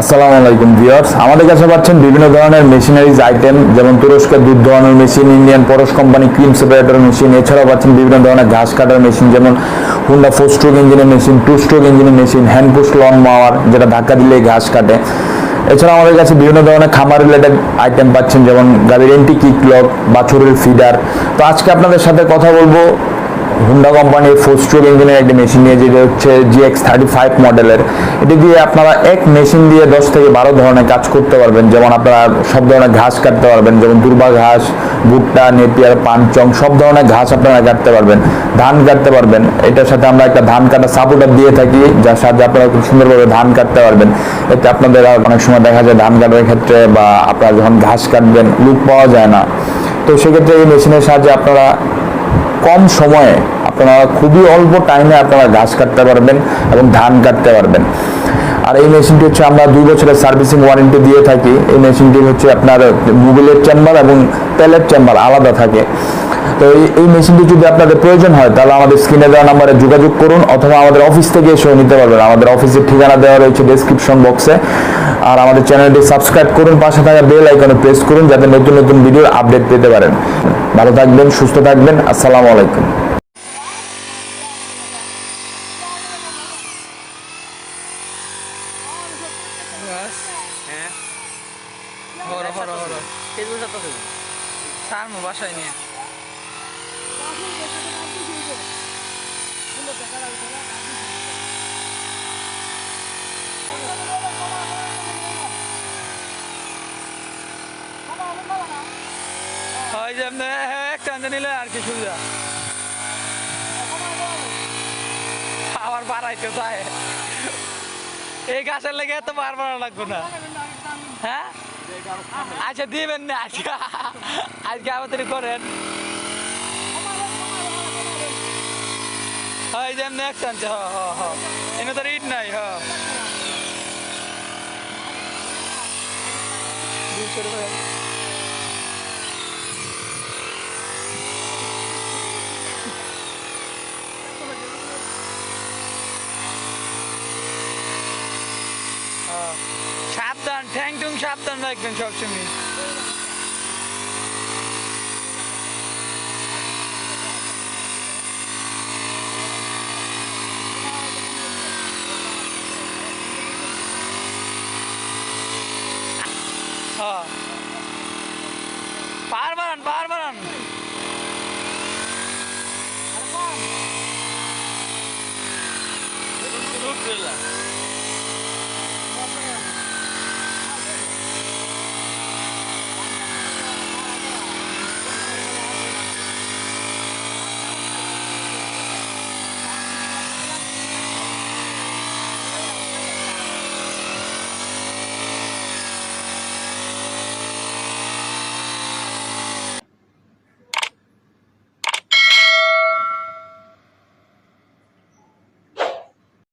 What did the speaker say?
আসসালামু আলাইকুম ভিউয়ার্স। আমাদের কাছে পাচ্ছেন বিভিন্ন ধরনের মেশিনারিজ আইটেম, যেমন তুরস্কের দুধ দোয়ানোর machine, Indian Paras company cream separator machine, এছাড়াও পাচ্ছেন বিভিন্ন ধরনের ঘাস কাটার মেশিন, যেমন হুন্ডা ফোর স্ট্রোক ইঞ্জিনের মেশিন, টু স্ট্রোক ইঞ্জিনের machine, hand push lawn mower, যেটা ধাক্কা দিলেই ঘাস কাটে। এছাড়া আমাদের কাছে বিভিন্ন ধরনের খামার রিলেটেড আইটেম পাচ্ছেন, যেমন গাড়ির এন্টি কিক লক বাছুরের ফিডার তো আজকে আপনাদের সাথে কথা বলব হুন্ডা কোম্পানির ফোর স্ট্রোক ইঞ্জিনের একটি মেশিন নিয়ে যেটা হচ্ছে জিএক্স থার্টি ফাইভ মডেলের এটি দিয়ে আপনারা এক মেশিন দিয়ে দশ থেকে বারো ধরনের কাজ করতে পারবেন। যেমন আপনারা সব ধরনের ঘাস কাটতে পারবেন, যেমন দুর্বা ঘাস, ভুট্টা, নেপিয়ার, পানচং, সব ধরনের ঘাস আপনারা কাটতে পারবেন। ধান কাটতে পারবেন। এটার সাথে আমরা একটা ধান কাটা সাপোর্টার দিয়ে থাকি, যার সাহায্যে আপনারা খুব সুন্দরভাবে ধান কাটতে পারবেন। এতে আপনাদের অনেক সময় দেখা যায় ধান কাটার ক্ষেত্রে বা আপনারা যখন ঘাস কাটবেন, লুক পাওয়া যায় না। তো সেক্ষেত্রে এই মেশিনের সাহায্যে আপনারা কম সময়ে আপনারা খুবই অল্প টাইমে আপনারা ঘাস কাটতে পারবেন এবং ধান কাটতে পারবেন। আর এই মেশিনটি হচ্ছে আমরা দুই বছরের সার্ভিসিং ওয়ারেন্টি দিয়ে থাকি। এই মেশিনটি হচ্ছে আপনার গুগলের চেম্বার এবং তেলের চেম্বার আলাদা থাকে। তো এই মেশিনটি যদি আপনাদের প্রয়োজন হয়, তাহলে আমাদের স্ক্রিনে দেওয়া নাম্বারে যোগাযোগ করুন অথবা আমাদের অফিস থেকে এসেও নিতে পারবেন। আমাদের অফিসের ঠিকানা দেওয়া রয়েছে ডেসক্রিপশন বক্সে আর আমাদের চ্যানেলটি সাবস্ক্রাইব করুন, পাশে থাকা বেল আইকনে প্রেস করুন, যাতে নতুন নতুন ভিডিওর আপডেট পেতে পারেন। ভালো থাকবেন, সুস্থ থাকবেন। আসসালামু আলাইকুম। হ্যাঁ। হরো হরো হরো। ফেসবুক সাথে স্যার মো বাসায় নিয়ে। হয় যে আপনি নিলে আর কি সুবিধা। আবার বাড়াইতে চায়। এই গাছের লেগে এত বার বার লাগবে না। হ্যাঁ? আচ্ছা দিবেন না। আজকে আজকে আমাদের করেন। হ্যাঁ যে নেক্সট হ হ হ ইট নাই হ রুপয়ে Captain, thank you Captain ah. Bekman çok şimdi. पार बरन पार